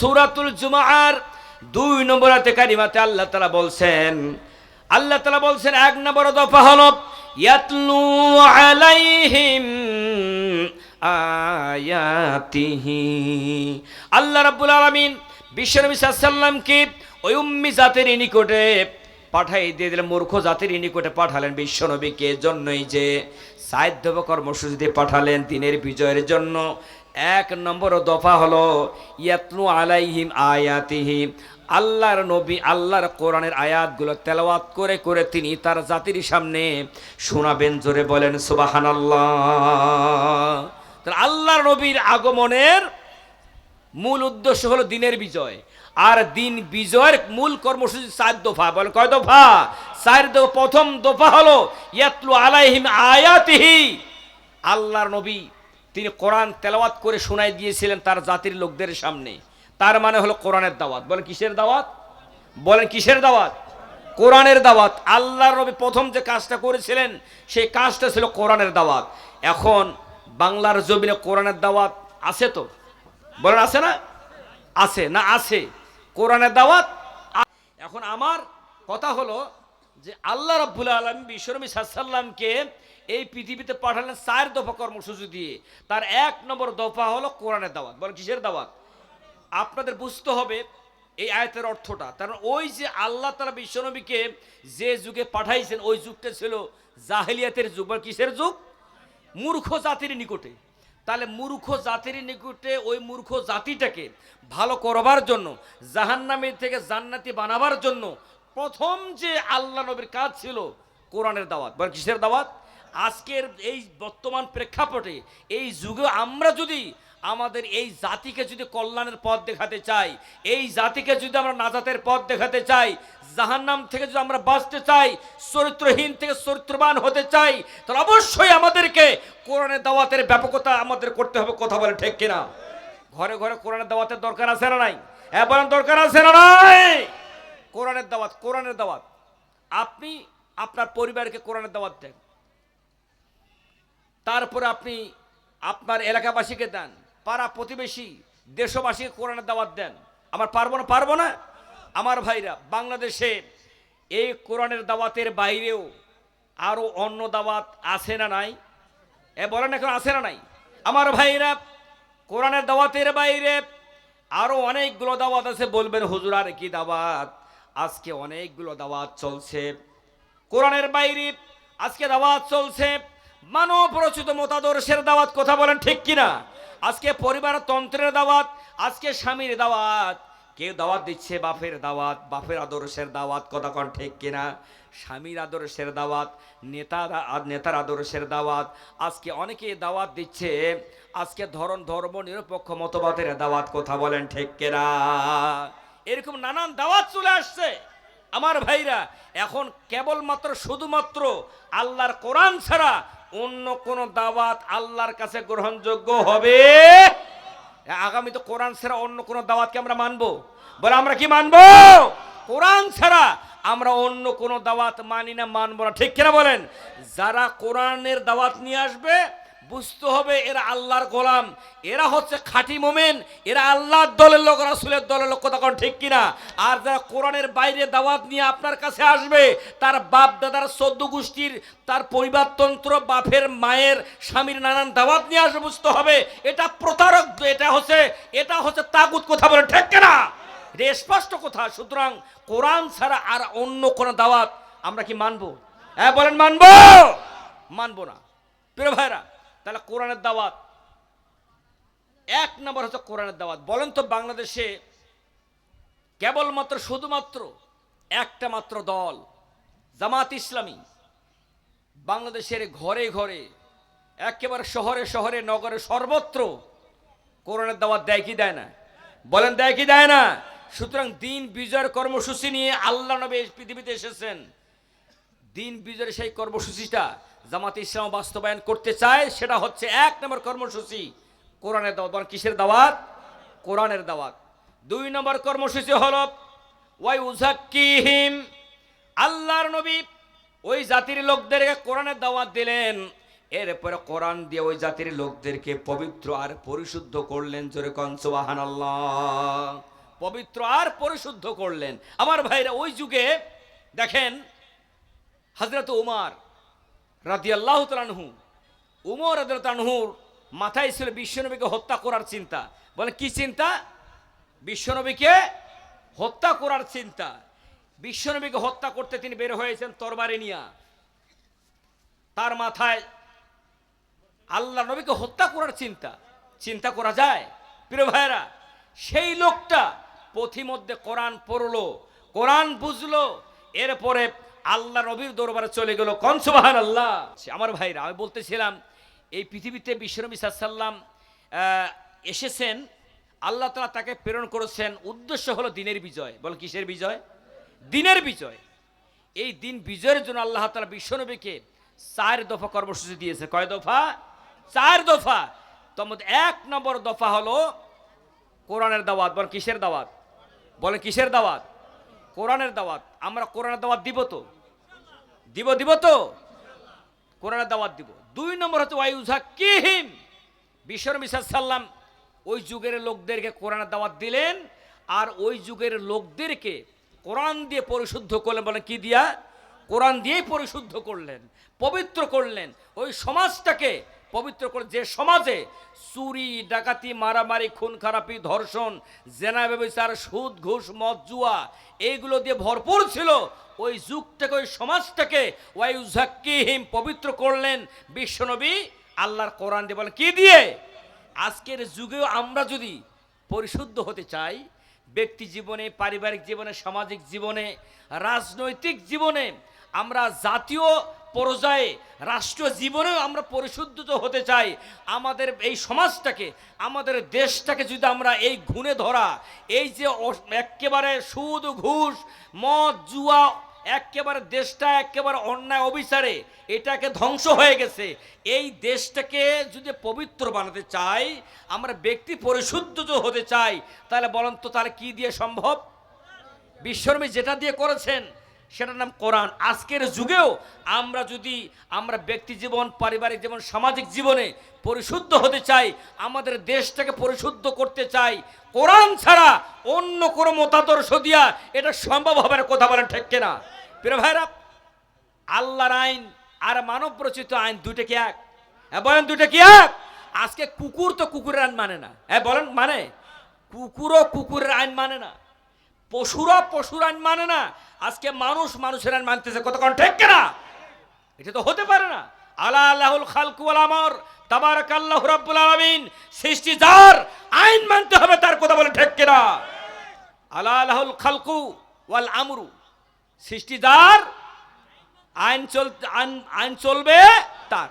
সুরাতুল জুমার দুই নম্বর আতে কারিমাতে আল্লাহ তালা বলছেন, আল্লাহ তালা বলছেন, এক নম্বর দফা হল, ইয়াতলু আলাইহিম আয়াতিহি। আল্লাহ রাব্বুল আলামিন বিশ্বনবী সাল্লামকে ওই উম্মি জাতের নিকটে পাঠাই দিয়ে দিলেন, মূর্খ জাতির নিকটে পাঠালেন বিশ্বনবীকে জন্যই যে সাহিত্য কর্মসূচিতে পাঠালেন দিনের বিজয়ের জন্য। এক নম্বর দফা হলো, ইয়াতলু আলাইহিম আয়াতিহি। আল্লাহর নবী আল্লাহর কোরআনের আয়াতগুলো তেলাওয়াত করে করে তিনি তার জাতির সামনে শোনাবেন, জোরে বলেন, সুবাহানাল্লাহ। তাহলে আল্লাহর নবীর আগমনের মূল উদ্দেশ্য হলো দিনের বিজয়। আর দিন বিজয়ের মূল কর্মসূচি চার দফা। বলে কয় দফা? চার প্রথম দফা হলো, ইয়াতলু আলাইহিম আয়াতিহি। আল্লাহর নবী তিনি কোরআন তেলাওয়াত করে শোনাই দিয়েছিলেন তার জাতির লোকদের সামনে। তার মানে হলো কোরআনের দাওয়াত। বলেন, কিসের দাওয়াত? বলেন, কিসের দাওয়াত? কোরআনের দাওয়াত। আল্লাহর রবি প্রথম যে কাজটা করেছিলেন, সেই কাজটা ছিল কোরআনের দাওয়াত। এখন বাংলার জমিনে কোরআনের দাওয়াত আছে তো? বলেন, আছে না? আছে না আছে? কোরআনের দাওয়াত এখন আমার কথা হলো যে আল্লাহ রাব্বুল আলম বিশ্বনবী সাল্লামকে এই পৃথিবীতে পাঠালেন চার দফা কর্মসূচি দিয়ে। তার এক নম্বর দফা হলো কোরআনের দাওয়াত। বলেন, কিসের দাওয়াত? আপনাদের বুঝতে হবে এই আয়তের অর্থটা। কারণ ওই যে আল্লাহ তালা বিশ্বনবীকে যে যুগে পাঠাইছেন, ওই যুগটা ছিল জাহেলিয়াতের যুগ। বা কিসের যুগ? মূর্খ জাতির নিকটে। তাহলে মূর্খ জাতির নিকটে ওই মূর্খ জাতিটাকে ভালো করবার জন্য জাহান্নামের থেকে জান্নাতি বানাবার জন্য প্রথম যে আল্লাহ নবীর কাজ ছিল কোরআনের দাওয়াত। বা কিসের দাওয়াত? আজকের এই বর্তমান প্রেক্ষাপটে, এই যুগে আমরা যদি আমাদের এই জাতিকে যদি কল্যাণের পথ দেখাতে চাই, এই জাতিকে যদি আমরা নাজাতের পথ দেখাতে চাই, জাহান্নাম থেকে যদি আমরা বাঁচতে চাই, চরিত্রহীন থেকে চরিত্রবান হতে চাই, তাহলে অবশ্যই আমাদেরকে কোরআনের দাওয়াতের ব্যাপকতা আমাদের করতে হবে, কথা বলে ঠিক কিনা? ঘরে ঘরে কোরআনের দাওয়াতের দরকার আছে না নাই? হ্যাঁ বলেন, দরকার আছে না নাই? কোরআনের দাওয়াত কোরআনের দাওয়াত। আপনি আপনার পরিবারকে কোরআনের দাওয়াত দেন। তারপরে আপনি আপনার এলাকাবাসীকে দেন, পাড়া প্রতিবেশী, দেশবাসীকে কোরআনের দাওয়াত দেন। আমার পারব না পারব না? আমার ভাইরা, বাংলাদেশে এই কোরআনের দাওয়াতের বাইরেও আরও অন্য দাওয়াত আছে না নাই? এ বলেন এখন আছে না নাই? আমার ভাইরা, কোরআনের দাওয়াতের বাইরে আরও অনেকগুলো দাওয়াত আছে, বলবেন, হুজুর, আর কি দাওয়াত? আজকে অনেকগুলো দাওয়াত চলছে। কোরআনের বাইরে আজকে দাওয়াত চলছে। মানব রচিত মতাদর্শের দাওয়াত কথা বলেন ঠিক কিনা? আজকে পরিবার তন্ত্রের দাওয়াত, আজকে স্বামীর দাওয়াত। কেউ দাওয়াত দিচ্ছে বাপের দাওয়াত, বাপের আদর্শের দাওয়াত, কথা কন ঠিক কিনা? স্বামীর আদর্শের দাওয়াত, নেতার নেতার আদর্শের দাওয়াত। আজকে অনেকে দাওয়াত দিচ্ছে, আজকে ধরন ধর্ম নিরপেক্ষ মতবাদের দাওয়াত, কথা বলেন ঠিক কিনা? এরকম নানান দাওয়াত চলে আসছে। আমার ভাইরা, এখন কেবলমাত্র, শুধুমাত্র আল্লাহর কোরআন ছাড়া অন্য কোন দাওয়াত আল্লাহর কাছে গ্রহণযোগ্য হবে? আগামী তো কোরআন ছাড়া অন্য কোন দাওয়াতকে আমরা মানবো? বলে আমরা কি মানবো? কোরআন ছাড়া আমরা অন্য কোন দাওয়াত মানি না, মানবো না। ঠিক কিনা বলেন? যারা কোরআনের দাওয়াত নিয়ে আসবে বুঝতে হবে এরা আল্লাহর গোলাম। এরা হচ্ছে খাঁটি মোমেন। এরা আল্লাহর দলের লোক, রাসুলের দলের লোক, কথা কোন ঠিক কিনা? আর যারা কোরআনের বাইরে দাওয়াত নিয়ে আপনার কাছে আসবে, তার বাপ দাদার সদ্য গোষ্ঠীর, তার পরিবারতন্ত্র, বাপের মায়ের, স্বামীর নানান দাওয়াত নিয়ে আসবে, বুঝতে হবে। এটা প্রতারক, এটা হচ্ছে এটা হচ্ছে তাগুত কথা বলে, ঠিক কিনা? এটা স্পষ্ট কথা। সুতরাং কোরআন ছাড়া আর অন্য কোনো দাওয়াত আমরা কি মানবো? হ্যাঁ বলেন মানবো। মানবো না। প্রিয় ভাইরা তাহলে কোরআনের দাওয়াত। এক নম্বর হচ্ছে কোরআনের দাওয়াত। বলেন তো বাংলাদেশে কেবলমাত্র শুধুমাত্র একটা মাত্র দল, জামাত ইসলামী, বাংলাদেশের ঘরে ঘরে, একেবারে শহরে শহরে, নগরে সর্বত্র কোরআনের দাওয়াত দেয় কি দেয় না? বলেন দেয় কি দেয় না? সুতরাং দিন বিজয়ের কর্মসূচি নিয়ে আল্লাহ নবী পৃথিবীতে এসেছেন। দিন বিজয়ের সেই কর্মসূচিটা জামাতে ইসলাম বাস্তবায়ন করতে চায়, সেটা হচ্ছে এক নম্বর কর্মসূচি। কোরআনের দাওয়াত কিসের দাওয়াত? কোরআনের দাওয়াত। দুই নম্বর কর্মসূচি হল, ওয়াই উজাক্কিহিম আল্লাহর নবী ওই জাতির লোকদেরকে কোরআনের দাওয়াত দিলেন। এরপরে কোরআন দিয়ে ওই জাতির লোকদেরকে পবিত্র আর পরিশুদ্ধ করলেন, জোরে কনসবাহান পবিত্র আর পরিশুদ্ধ করলেন। আমার ভাইরা, ওই যুগে, দেখেন হজরত উমার রাদি আল্লাহ তালানহু উমর রাদিয়াল্লাহু তাআলাহুর মাথায় ছিল বিশ্বনবীকে হত্যা করার চিন্তা। বলে, কি চিন্তা? বিশ্বনবীকে হত্যা করার চিন্তা। বিশ্বনবীকে হত্যা করতে তিনি বের হয়েছেন তরবারি নিয়া। তার মাথায় আল্লাহ নবীকে হত্যা করার চিন্তা। চিন্তা করা যায়? প্রিয় ভাইরা সেই লোকটা পথিমধ্যে কোরআন পড়ল, কোরআন বুঝলো, এরপরে আল্লাহ রবির দরবারে চলে গেল। কনসবাহান আল্লাহ আমার ভাইরা, আমি বলতেছিলাম, এই পৃথিবীতে বিশ্বনবী সাল্লাম এসেছেন, আল্লাহ তালা তাকে প্রেরণ করেছেন, উদ্দেশ্য হলো দিনের বিজয়। বল, কিসের বিজয়? দিনের বিজয়। এই দিন বিজয়ের জন্য আল্লাহ তালা বিশ্বনবীকে চার দফা কর্মসূচি দিয়েছে। কয় দফা? চার দফা। মধ্যে এক নম্বর দফা হলো কোরআনের দাওয়াত। বল, কিসের দাওয়াত? বলে, কিসের দাওয়াত? কোরআনের দাওয়াত। আমরা কোরআনের দাওয়াত দিব তো? দিব দিব তো। কোরআনে দাওয়াত দিব। দুই নম্বর হচ্ছে ওয়াইউজা কিহিম বিশ্বনবী সাল্লাম ওই যুগের লোকদেরকে কোরআনে দাওয়াত দিলেন আর ওই যুগের লোকদেরকে কোরআন দিয়ে পরিশুদ্ধ করলেন বলে কি দিয়া? কোরআন দিয়েই পরিশুদ্ধ করলেন, পবিত্র করলেন। ওই সমাজটাকে পবিত্র করে যে সমাজে চুরি, ডাকাতি, মারামারি খুন খারাপি ধর্ষণ, জেনা ব্যবচার, সুদ, ঘুষ, মদ, জুয়া, এইগুলো দিয়ে ভরপুর ছিল, ওই যুগটাকে, ওই সমাজটাকে ওয়াইউজাক্কিহিম পবিত্র করলেন বিশ্বনবী আল্লাহর কোরআন দিয়ে বলে, কি দিয়ে? আজকের যুগেও আমরা যদি পরিশুদ্ধ হতে চাই, ব্যক্তি জীবনে, পারিবারিক জীবনে, সামাজিক জীবনে, রাজনৈতিক জীবনে, আমরা জাতীয় পর্যায়ে রাষ্ট্রীয় জীবনেও আমরা পরিশুদ্ধ হতে চাই। আমাদের এই সমাজটাকে, আমাদের দেশটাকে যদি আমরা এই গুণে ধরা, এই যে একেবারে সুদ, ঘুষ, মদ, জুয়া, একেবারে দেশটা একেবারে অন্যায়, অবিচারে এটাকে ধ্বংস হয়ে গেছে। এই দেশটাকে যদি পবিত্র বানাতে চাই, আমরা ব্যক্তি পরিশুদ্ধ হতে চাই, তাহলে বলেন তো তাহলে কি দিয়ে সম্ভব? বিশ্বর্মী যেটা দিয়ে করেছেন সেটার নাম কোরআন। আজকের যুগেও আমরা যদি আমরা ব্যক্তি জীবন, পারিবারিক জীবন, সামাজিক জীবনে পরিশুদ্ধ হতে চাই, আমাদের দেশটাকে পরিশুদ্ধ করতে চাই, কোরআন ছাড়া অন্য কোনো মতাদর্শ দিয়া এটা সম্ভব হবে না, কথা বলেন ঠিক কিনা? প্রিয় ভাইরা আল্লাহর আইন আর মানব রচিত আইন দুইটা কি এক? হ্যাঁ বলেন দুইটা কি এক? আজকে কুকুর তো কুকুরের আইন মানে না। হ্যাঁ বলেন মানে? কুকুরও কুকুরের আইন মানে না। পশুরা পশুর আইন মানে না। আজকে মানুষ মানুষের আইন মানতেছে কতক্ষণ ঠিক কেনা? এটা তো হতে পারে না। আলা আল্লাহুল খালকু ওয়াল আমর তাবারাক রাব্বুল আলামিন, সৃষ্টি যার, আইন মানতে হবে, তার কথা বলে ঠিক কিনা? আলা আল্লাহুল খালকু ওয়াল আমরু, সৃষ্টি যার, আইন চল আইন চলবে তার।